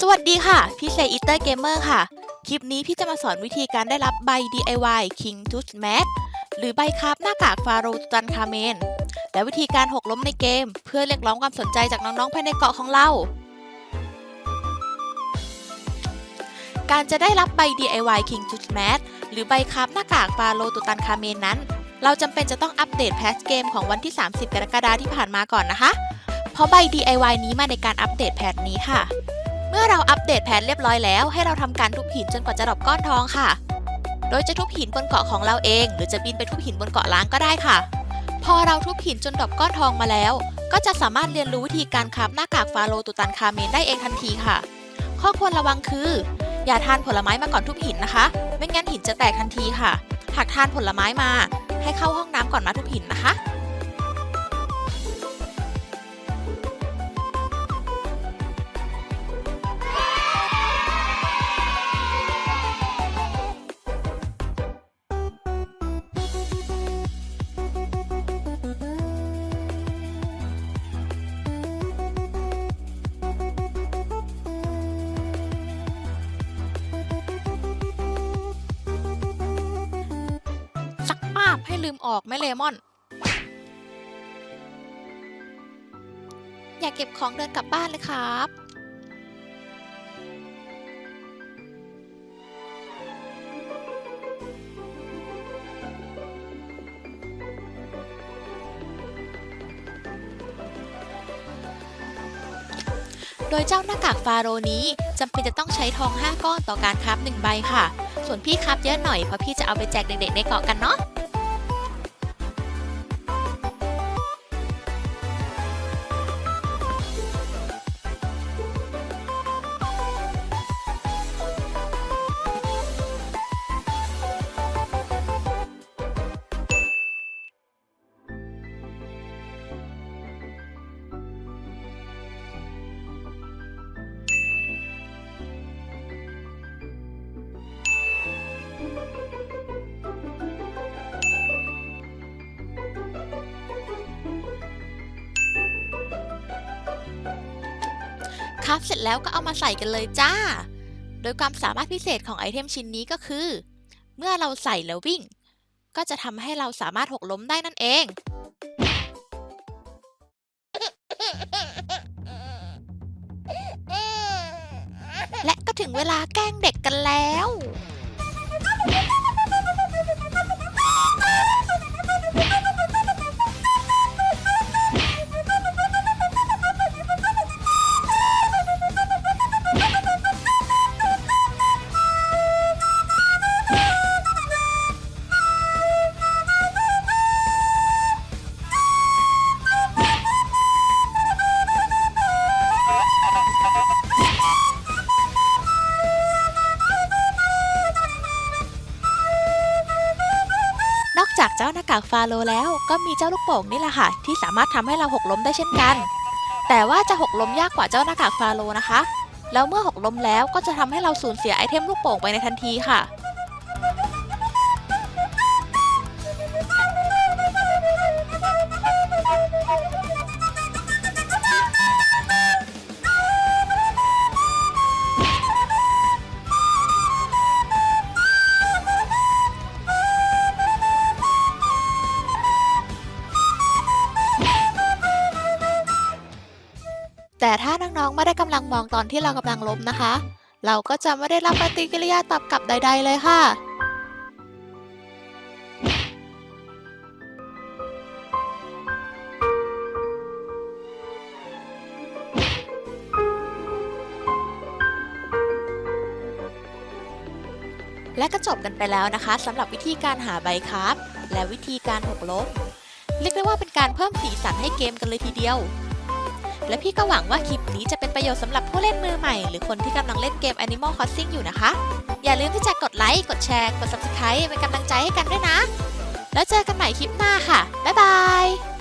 สวัสดีค่ะ พี่เซอิเตอร์เกมเมอร์ค่ะ คลิปนี้พี่จะมาสอนวิธีการได้รับใบ DIY King Tooth Mat หรือใบคราฟหน้ากากฟาโรห์ตุตันคาเมน และวิธีการหกล้มในเกม เพื่อเรียกร้องความสนใจจากน้องๆภายในเกาะของเรา การจะได้รับใบ DIY King Tooth Mat หรือใบคราฟหน้ากากฟาโรตุตันคาเมนนั้น เราจำเป็นจะต้องอัปเดตแพทช์เกมของวันที่ 30 กรกฎาคมที่ผ่านมาก่อนนะคะ เพราะใบ DIY นี้มาในการอัปเดตแพทนี้ค่ะ เมื่อเราอัปเดตแผนเรียบร้อยแล้ว ให้เราทำการทุบหินจนกว่าจะดรอปก้อนทองค่ะ โดยจะทุบหินบนเกาะของเราเอง หรือจะบินไปทุบหินบนเกาะล้างก็ได้ค่ะ พอเราทุบหินจนดรอปก้อนทองมาแล้ว ก็จะสามารถเรียนรู้วิธีการคราฟหน้ากากฟาโรตุตันคาเมนได้เองทันทีค่ะ ข้อควรระวังคือ อย่าทานผลไม้มาก่อนทุบหินนะคะ ไม่งั้นหินจะแตกทันทีค่ะ หากทานผลไม้มา ให้เข้าห้องน้ำก่อนมาทุบหินนะคะ บให้ลืมออกไหมเลมอน อยากเก็บของเดินกลับบ้านเลยครับโดยเจ้าหน้ากากฟาโรนี้จำเป็นจะต้องใช้ทอง 5 ก้อนต่อการคราฟ1ใบค่ะ ส่วนพี่ครับเยอะหน่อยเพราะพี่จะเอาไปแจกเด็กๆในเกาะกันเนาะ ครับเสร็จแล้วก็เอามาใส่กันเลยจ้า โดยความสามารถพิเศษของไอเทมชิ้นนี้ก็คือ เมื่อเราใส่แล้ววิ่ง ก็จะทำให้เราสามารถหกล้มได้นั่นเอง และก็ถึงเวลาแกล้งเด็กกันแล้ว เจ้าหน้ากากฟาโลแล้วก็มีเจ้าลูกโป่งนี่แหละค่ะ ที่สามารถทำให้เราหกล้มได้เช่นกัน แต่ว่าจะหกล้มยากกว่าเจ้าหน้ากากฟาโลนะคะ แล้วเมื่อหกล้มแล้วก็จะทำให้เราสูญเสียไอเทมลูกโป่งไปในทันทีค่ะ แต่ถ้าน้องๆไม่ได้กำลังมองตอนที่เรากำลังล้มนะคะ เราก็จะไม่ได้รับปฏิกิริยาตอบกลับใด ๆ เลยค่ะ และก็จบกันไปแล้วนะคะสำหรับวิธีการหาใบครับ และวิธีการหกล้มเรียกได้ว่าเป็นการเพิ่มสีสันให้เกมกันเลยทีเดียว และพี่ก็หวังว่าคลิปนี้จะเป็นประโยชน์สำหรับผู้เล่นมือใหม่ หรือคนที่กำลังเล่นเกม Animal Crossing อยู่นะคะ อย่าลืมที่จะกดไลค์ กดแชร์ กด Subscribe เป็นกำลังใจให้กันด้วยนะ แล้วเจอกันใหม่คลิปหน้าค่ะ บ๊ายบาย